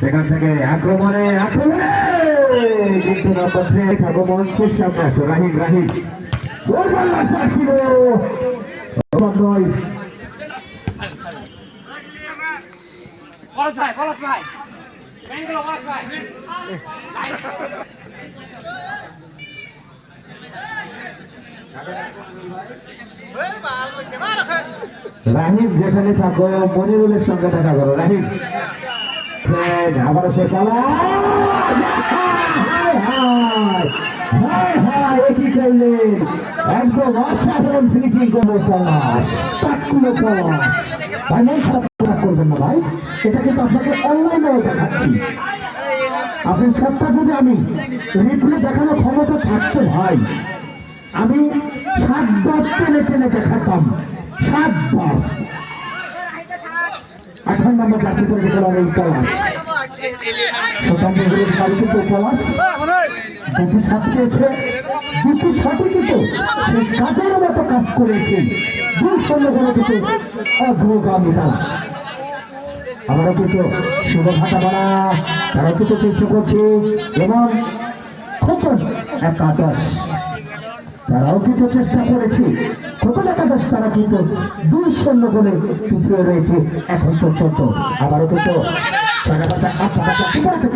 সেখান থেকে আক্রমণে আক্রমণে! কিন্তু নাম্বার থ্রি থাকো মঞ্চের সামনে। আসো রাহিম রাহিম। গোল ছিল রাহিম, যেখানে থাকো, মনিরুলের সঙ্গে দেখা করো। রাহিম। সে খেলা। এ কি করলেন? একদম অসাধারণ ফিনিশিং করল পলাশ তাৎকুলো পলাশ ভাই খারাপ করবেন না ভাই। এটা কিন্তু আপনাকে অনলাইনে দেখাচ্ছি। আপনার সবটা যদি আমি রিপ্লে দেখানোর ক্ষমতা থাকতো ভাই আমি সাতবার টেনে টেনে দেখাতাম। সাতবার এখন নম্বর যাচ্ছে করে এই পলাশ। শতাব্দীর বাড়িতে তো পলাশ। দুটি শট পেয়েছে। দুটি কিন্তু সে কাজের তারা বাড়া। তারাও কিন্তু চেষ্টা করছে। এবং খোকন একাদশ। তারাও কিন্তু চেষ্টা করেছে। খোকন একাদশ তারা কিন্তু দুই শূন্য গোলে পিছিয়ে রয়েছে এখন পর্যন্ত। আবারও কিন্তু আঠারো কি করতে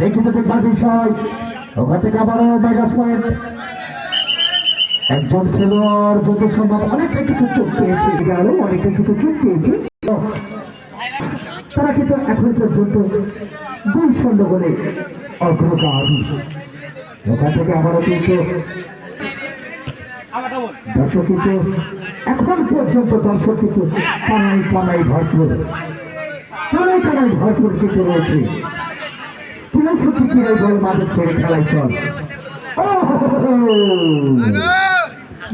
দেখি তো থেকে আবারও একজন খেলোয়াড় যত সম্ভব অনেকটা কিছু চোখ পেয়েছে। গেল অনেকটা কিছু চোখ পেয়েছে। তারা কিন্তু এখন পর্যন্ত দুই শূন্য বলে অগ্রগামী ওখান থেকে আবারও কিন্তু দর্শক কিন্তু এখন পর্যন্ত দর্শক কিন্তু পানাই পানাই ভরপুর। পানাই পানাই ভরপুর কিন্তু রয়েছে। তিনশো কিলো বল মাঠে ছেড়ে খেলায় চল।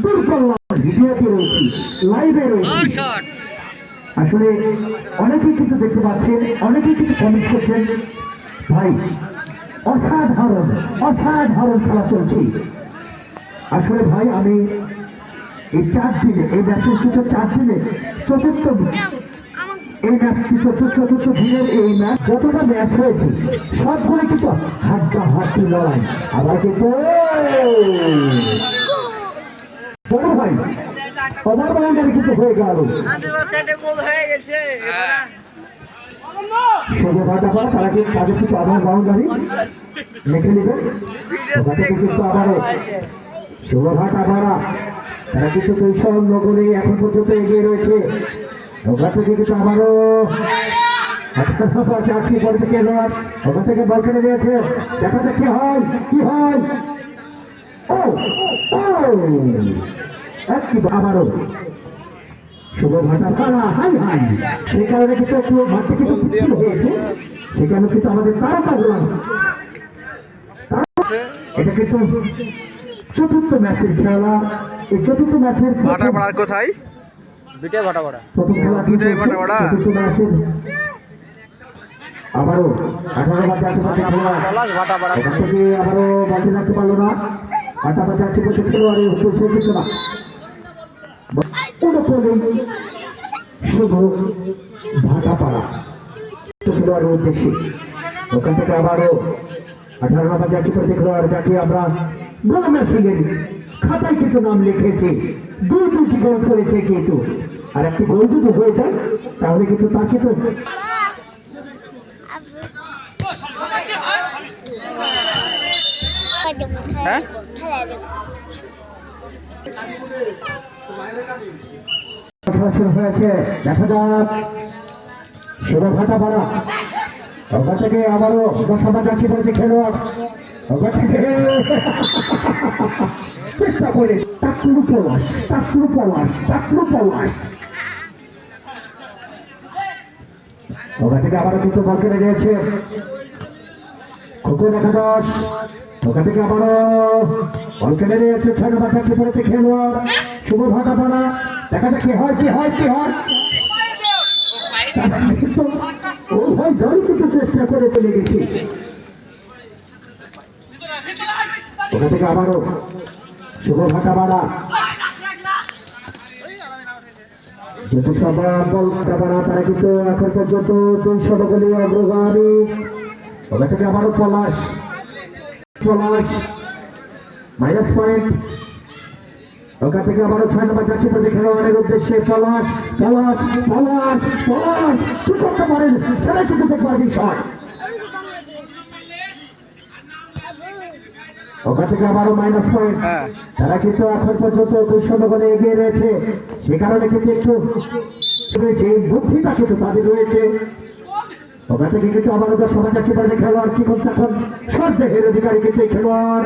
দুর্বল ভিডিওতে রয়েছি লাইভে রয়েছি। আসলে অনেকেই কিন্তু দেখতে পাচ্ছেন, অনেকেই কিন্তু কমেন্ট করছেন, ভাই, অসাধারণ অসাধারণ খেলা চলছে। আসলে ভাই, আমি এই চার দিনে, এই ম্যাচের কিন্তু চার দিনে চতুর্থ এই ম্যাচ কিন্তু চতুর্থ দিনের এই ম্যাচ যতটা ম্যাচ হয়েছে, সবগুলো কিন্তু হাড্ডা হাড্ডি লড়াই। আবার কিন্তু বড় ভাই ওভার বাউন্ডারি কিন্তু হয়ে গেল। ভাটা পর তারা কিন্তু তাদের কিন্তু আবারও শুভঘাট আবারা। তারা কিন্তু কৈশল এখন পর্যন্ত এগিয়ে রয়েছে। ওখান থেকে কিন্তু আবারও থেকে এলোয়ার। ওখান থেকে বল কেটে দিয়েছে দেখা যাক কি হয় কি হয়। ও। একটি আবারও। শুভ ভাটা পাড়া হাই হাই। সে কারণে কিন্তু একটু মাঠে কিন্তু পিচ্ছিল হয়েছে। সেখানে কিন্তু আমাদের তারকা গোলাম। এটা কিন্তু চতুর্থ ম্যাচের খেলা। এই চতুর্থ ম্যাচের ভাটা পাড়ার কোথায়? দুটাই ভাটা ভাটা কি দুটোই চলছে? ভাটাপাড়া? চতুর্থ ম্যাচের আবারও আঠারো বাজে আছে বাজে খেলা। পলাশ ভাটা ভাটা ওখান থেকে আবারও বাজে রাখতে পারল না। আটা বাজে আছে বাজে খেলোয়াড় এই না উনপল্লী শুভ ভাটাপাড়া। খেলোয়াড়ের উদ্দেশ্যে। ওখান থেকে আবারও আঠারো নম্বর করে খেলোয়াড় যাকে আমরা গোলামা সিংয়ের খাতায় কিন্তু নাম লিখেছে। দুই দুটি গোল করেছে কিন্তু। আর একটি গোল যদি হয়ে যায়, তাহলে কিন্তু তাকে তো হ্যাঁ? শুরু হয়েছে। দেখা যাক। শুভ ভাটাপাড়া ওখান থেকে আবারও দশ নম্বর যাচ্ছি করে খেলোয়াড় ওখান থেকে ওখান থেকে আবারও কিন্তু বল কেটে গিয়েছে। খোকন একাদশ থেকে আবারও বল কেটে নিয়েছে ছয় নম্বর যাচ্ছি করে খেলোয়াড় শুভ ভাটাপাড়া দেখা যাক কি হয় কি হয় কি হয়। ও ভাই জল কিছু চেষ্টা করে চলে গেছি। ওখান থেকে আবারও শুভ বল ভাটাবাড়া তারা কিন্তু এখন পর্যন্ত দুই শতগুলি অগ্রগামী। ওখান থেকে আবারও পলাশ পলাশ মাইনাস পয়েন্ট ওখান থেকে আবারও ছয় নম্বর যাচ্ছে প্রতি খেলোয়াড়ের উদ্দেশ্যে পলাশ পলাশ পলাশ পলাশ। কি করতে পারেন সেটা কিন্তু দেখবার বিষয় ওখান থেকে আবারও মাইনাস পয়েন্ট হ্যাঁ। তারা কিন্তু এখন পর্যন্ত শূন্য গোলে এগিয়ে রয়েছে। সে কারণে কিন্তু একটু সেই বুদ্ধিটা কিন্তু তাদের রয়েছে। ওখান থেকে কিন্তু আবারও দশ যাচ্ছে প্রতি খেলোয়াড় চিকন চাকন সন্দেহের অধিকারী কিন্তু এই খেলোয়াড়।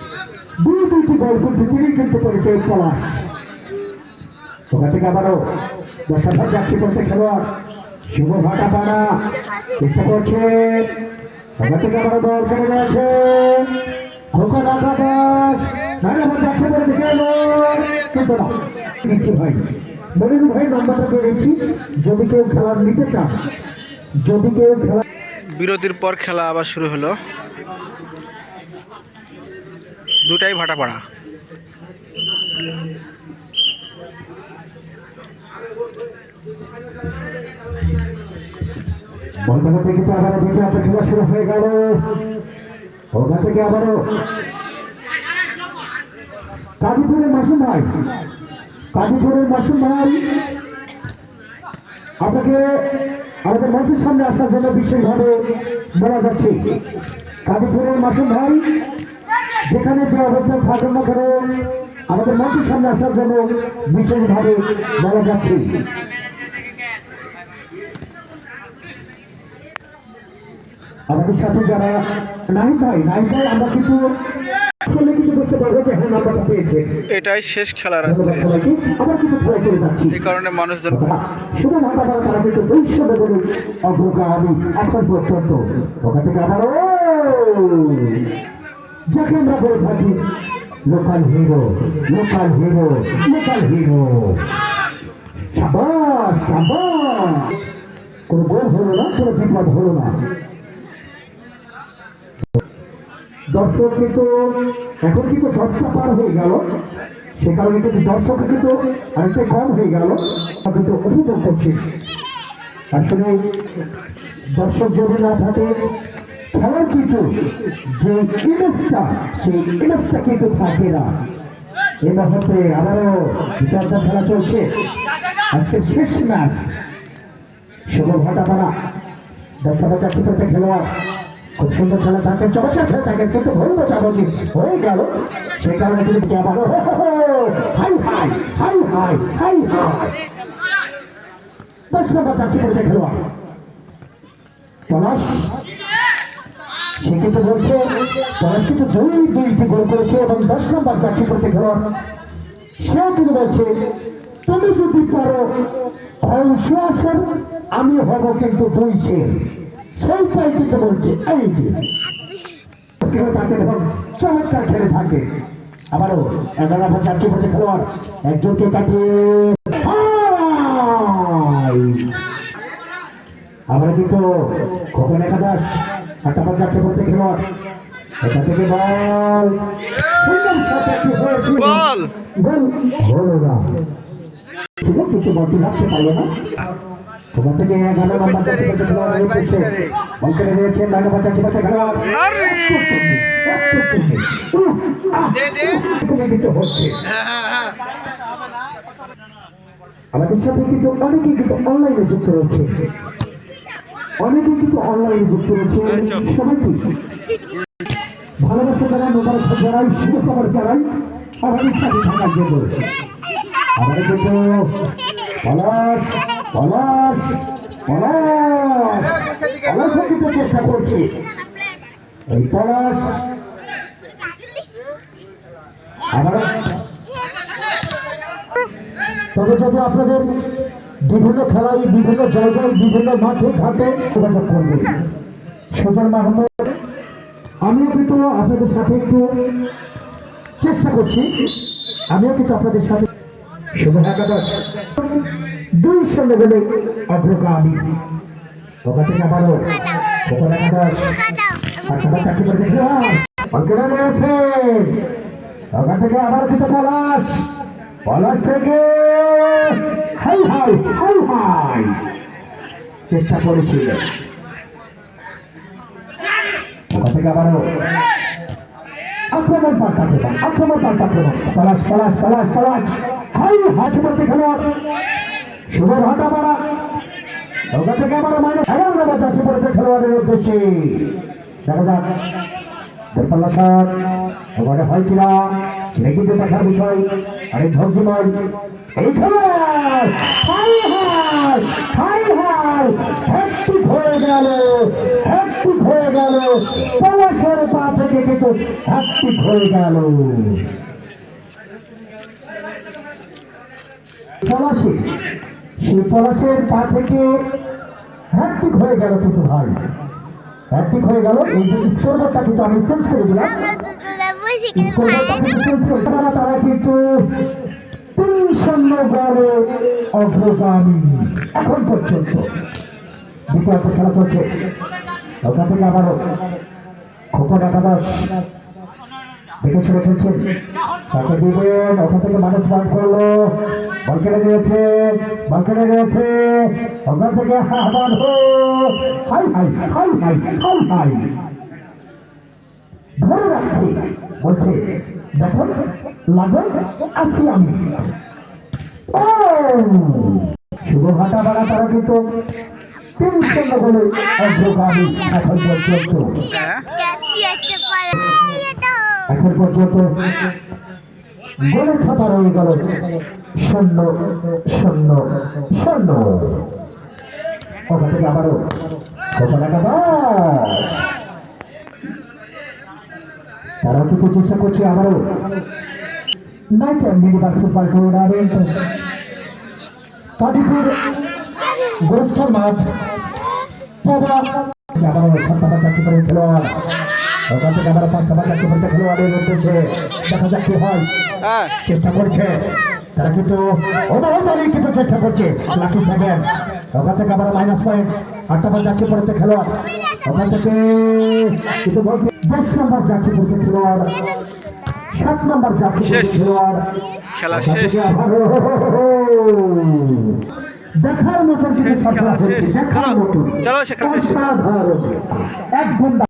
দুই দুইটি তিনি কিন্তু করেছে পলাশ ওখান থেকে আবারও করতে খেলোয়াড় শুভ ভাটা পাড়া চেষ্টা করছে। ওখান থেকে আবারও বল কেটে যাচ্ছে খোকা দাদা দাস ম্যাডাম যাচ্ছে বলে দেখে এলো। কিন্তু না কিছু হয়নি মনির ভাই নাম্বারটা যদি কেউ খেলা নিতে চান যদি কেউ খেলা বিরতির পর খেলা আবার শুরু হলো। দুটাই ভাটাপাড়া। বলবেন থেকে তো হয়ে থেকে আবারও কাদিপুরের মাসুম ভাই। কাদিপুরের মাসুম আপনাকে আমাদের মঞ্চের সামনে আসার জন্য বিশেষভাবে বলা যাচ্ছে। কাদিপুরের মাসুম ভাই যেখানে যে অবস্থান থাকুন না কেন আমাদের মঞ্চের সামনে আসার জন্য বিশেষভাবে বলা যাচ্ছে। আমাদের সাথে যারা নাই ভাই নাই ভাই আমরা কিন্তু হ্যাঁ এটাই শেষ খেলা ধন্যবাদ রাত্রে। সবাইকে কিন্তু খেলায় যাচ্ছি। এই কারণে মানুষজন শুধু মাথা পারা তারা কিন্তু দুইশ বলে অগ্রগামী এখন পর্যন্ত। ওখান থেকে আবারও যাকে আমরা বলে থাকি local hero local hero local hero. সাবাস সাবাস। কোনো গোল হলো না, কোনো বিপদ হলো না। দর্শক কিন্তু, এখন কিন্তু দশটা পার হয়ে গেল। সে কারণে কিন্তু দর্শক কিন্তু অনেকটা কম হয়ে গেল। কিন্তু উপভোগ করছি। আসলে দর্শক যদি না থাকে খেলার কিন্তু যে ইমেজটা সেই ইমেজটা কিন্তু থাকে না। এই মুহূর্তে আবারও বিতর্ক খেলা চলছে। আজকে শেষ ম্যাচ। শুভ ভাটাপাড়া দশ হাজার চারশো করতে খেলোয়াড়। খুব সুন্দর খেলা থাকেন চমৎকার খেলা থাকেন কিন্তু ভুল বোঝাবুঝি হয়ে গেল। সে কারণে কিন্তু কে আবার হাই high high high high high. দশ নম্বর চারশো করতে খেলোয়াড়। পলাশ। সে কিন্তু বলছে পলাশ কিন্তু দুই দুইটি গোল এবং দশ নম্বর করতে খেলোয়াড় সেও কিন্তু বলছে, তুমি যদি পারো আমি হব কিন্তু দুই সেইটাই কিন্তু বলছে, এই যে। দেখুন, চমৎকার খেলে থাকে। আবারও এগারো নম্বর চারটি খেলোয়াড়, একজনকে কাটিয়ে আমরা কিন্তু খোকন একাদশ। একটা পর চারটে বলতে খেলোয়াড় এটা থেকে বল। সুন্দর শট একটি হয়েছে বল! গোল হলো না ছিল কিন্তু বলটি রাখতে পারল না। তোমার থেকে এগারো নম্বর চারটি খেলোয়াড় রয়েছে বল করে রয়েছে নয় নম্বর চারটি খেলোয়াড় দে, দে। কোনো কিছু হচ্ছে। আমাদের সাথে কিন্তু অনেকেই কিন্তু অনলাইনে যুক্ত রয়েছে। অনেকেই কিন্তু অনলাইনে যুক্ত রয়েছে। সবাইকে ভালোবাসা যারা মোবারক যারাই শুভখবর যারাই আমাদের সাথে থাকার জন্য। আমাদের কিন্তু পলাশ পলাশ পলাশ। পলাশ চেষ্টা করছে। এই পলাশ। আবারও তবে যদি আপনাদের বিভিন্ন খেলায় বিভিন্ন জায়গায় বিভিন্ন মাঠে ঘাটে যোগাযোগ করবে সুজন মাহমুদ আমিও কিন্তু আপনাদের সাথে একটু চেষ্টা করছি। আমিও কিন্তু আপনাদের সাথে শুভ একাদশ। দুই শূন্য বলে অগ্রগামী। ওখান থেকে আবারও ওখানে চারটি করে দেখলাম অঙ্কেরা রয়েছে। ওখান থেকে আবার কিন্তু পলাশ। পলাশ থেকে হাই হাই হাই হাই চেষ্টা করেছিল ওখান থেকে আবারও আক্রমণ পাল্টাতে পারে আক্রমণ পাল্টাতে পারে পলাশ পলাশ পলাশ পলাশ। হাই হাত মধ্যে খেলোয়াড় শুভ ভাটা মারা ওখান থেকে আবার মাইনাস এগারো নম্বর যাচ্ছে পড়েছে খেলোয়াড়ের উদ্দেশ্যে। দেখা যাক। দূরপাল্লা হয় কিনা? কিন্তু দেখার বিষয়, আরে ধৈর্যময় এই হয়ে গেল হয়ে গেল, পলাশের পা থেকে কিন্তু হ্যাট্রিক হয়ে গেল। সেই পলাশের পা থেকে হয়ে গেল কিন্তু ভাই। হয়ে গেল, এই যে কিন্তু আমি চেঞ্জ করে দিলাম। তারা কিন্তু। তিন শূন্য বলে অগ্রগামী। এখন পর্যন্ত দ্বিতীয় খেলা চলছে। ওখান থেকে আবারও খোকন একাদশ দেখে শুনে চলছেন তাকে দিবেন ওখান থেকে মানুষ বার করল বল কেটে দিয়েছে বল কেটে দিয়েছে। ওখান থেকে আবার হো। হাই হাই হাই হাই হাই। বলছে, দেখো লাগো আছি আমি। ও! শুভ ভাটা বাড়া তারা কিন্তু বলে অগ্রগামী এখন পর্যন্ত। এখন পর্যন্ত গোলের খাতা রয়ে গেল শূন্য শূন্য শূন্য। ওখান থেকে আবারও ওখানে কিন্তু চেষ্টা করছে আবারও। Night minibar football tournament Kadipur গোষ্ঠর মাঠ। আবারও সাতটা চারটি করে খেলোয়াড়। ওখান থেকে আবার পাঁচটা বা করে খেলোয়াড়ের উঠেছে দেখা যাক কি হয়। চেষ্টা করছে। তারা কিন্তু কিন্তু চেষ্টা করছে। Lucky seven. ওখান থেকে আবার মাইনাস পয়েন্ট আটটা যাচ্ছে পড়তে খেলোয়াড়। ওখান থেকে দশ নম্বর যাচ্ছে পড়তে খেলোয়াড়। সাত নম্বর শেষ। খেলোয়াড়। খেলা শেষ। দেখার মতো শেষ। দেখার মতো অসাধারণ। এক ঘণ্টা